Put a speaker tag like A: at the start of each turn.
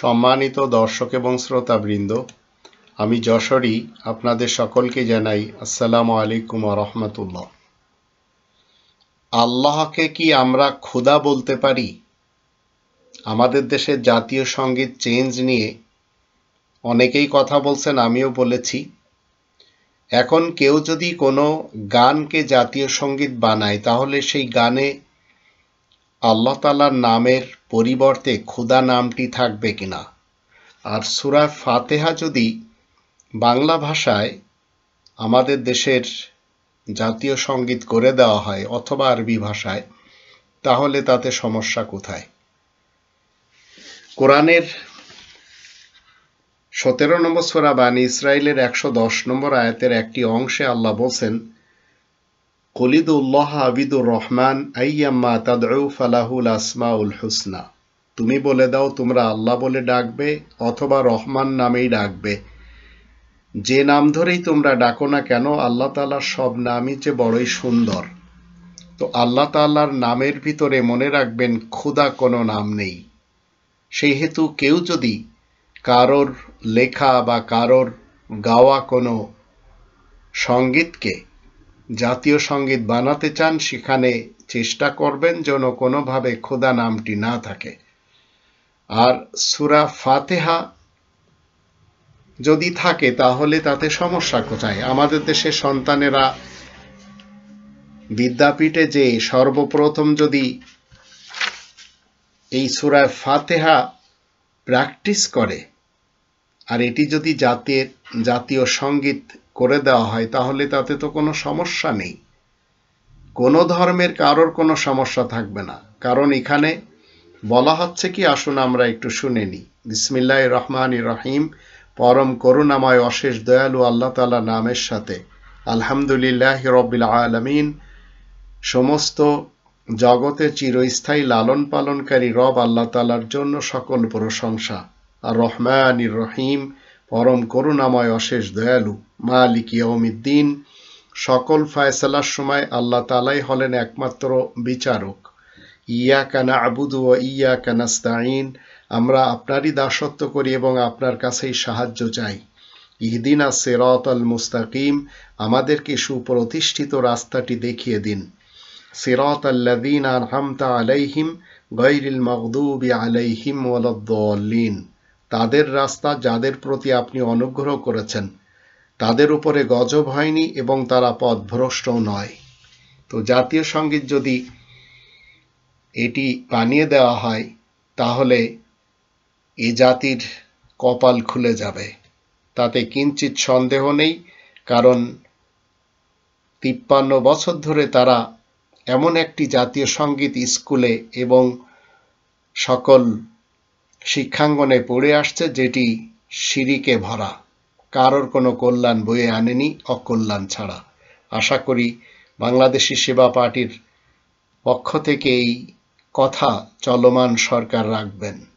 A: সম্মানিত দর্শক এবং শ্রোতাবৃন্দ, আমি যশোরী আপনাদের সকলকে জানাই আসসালামু আলাইকুম রহমতুল্লাহ। আল্লাহকে কি আমরা ক্ষুধা বলতে পারি? আমাদের দেশের জাতীয় সংগীত চেঞ্জ নিয়ে অনেকেই কথা বলছেন, আমিও বলেছি। এখন কেউ যদি কোনো গানকে জাতীয় সংগীত বানায়, তাহলে সেই গানে আল্লাহ তালার নামের পরিবর্তে ক্ষুধা নামটি থাকবে কিনা? আর সুরা ফাতেহা যদি বাংলা ভাষায় আমাদের দেশের জাতীয় সংগীত করে দেওয়া হয় অথবা আরবি ভাষায়, তাহলে তাতে সমস্যা কোথায়? কোরআনের সতেরো নম্বর সোরা বানী ইসরায়েলের একশো দশ নম্বর আয়াতের একটি অংশে আল্লাহ বলছেন, কলিদুল্লাহ আবিদুর রহমান আইয়াম্মা তাদউ ফালাহুল আসমাউল হুসনা। তুমি বলে দাও তোমরা আল্লাহ বলে ডাকবে অথবা রহমান নামেই ডাকবে। যে নাম ধরেই তোমরা ডাকো না কেন, আল্লাহ তালার সব নামই যে বড়ই সুন্দর। তো আল্লাহ তাল্লার নামের ভিতরে মনে রাখবেন ক্ষুদা কোনো নাম নেই। সেই হেতু কেউ যদি কারোর লেখা বা কারোর গাওয়া কোনো সঙ্গীতকে জাতীয় সংগীত বানাতে চান, সেখানে চেষ্টা করবেন যেন কোনোভাবে খোদা নামটি না থাকে। আর সুরা ফাতেহা যদি থাকে, তাহলে তাতে সমস্যা কোথায়? আমাদের দেশে সন্তানেরা বিদ্যাপীঠে যে সর্বপ্রথম যদি এই সুরায় ফাতেহা প্র্যাকটিস করে, আর এটি যদি জাতির, জাতীয় সংগীত করে দেওয়া হয়, তাহলে তাতে তো কোনো সমস্যা নেই। কোনো ধর্মের কারোর কোনো সমস্যা থাকবে না। কারণ এখানে বলা হচ্ছে কি? আসুন আমরা একটু শুনে নিই বিসমিল্লাহ রহমান রহিম। পরম করুণাময়, অশেষ দয়ালু আল্লাহ তালা নামের সাথে। আলহামদুলিল্লাহ রবিল আলমিন। সমস্ত জগতে চিরস্থায়ী লালন পালনকারী রব আল্লাহ তালার জন্য সকল প্রশংসা। আর রহমান রহিম। পরম করুণাময়, অশেষ দয়ালু মালিক ইয়মিদ্দিন সকল ফায়সালার সময় আল্লাহ তালাই হলেন একমাত্র বিচারক। ইয়া কানা আবুদু ও ইয়া কানাস্তাইন আমরা আপনারই দাসত্ব করি এবং আপনার কাছেই সাহায্য চাই। ইহদিনা সেরত আল মুস্তাকিম আমাদেরকে সুপ্রতিষ্ঠিত রাস্তাটি দেখিয়ে দিন। সিরত আল্লাদিন আনহামতা আলাইহিম গৈরিল মকদুবি আলাইহিম ওয়ালদ্দলিন তাদের রাস্তা যাদের প্রতি আপনি অনুগ্রহ করেছেন, তাদের উপরে গজব হয়নি এবং তারা পথভ্রষ্টও নয়। তো জাতীয় সংগীত যদি এটি বানিয়ে দেওয়া হয়, তাহলে এ জাতির কপাল খুলে যাবে। তাতে কিঞ্চিত সন্দেহ নেই, কারণ তিপ্পান্ন বছর ধরে তারা এমন একটি জাতীয় সংগীত স্কুলে এবং সকল শিক্ষাঙ্গনে পড়ে আসছে, যেটি সিঁড়িকে ভরা। কারোর কোনো কল্যাণ বয়ে আনেনি, অকল্যাণ ছাড়া। আশা করি বাংলাদেশি সেবা পার্টির পক্ষ থেকে এই কথা চলমান সরকার রাখবেন।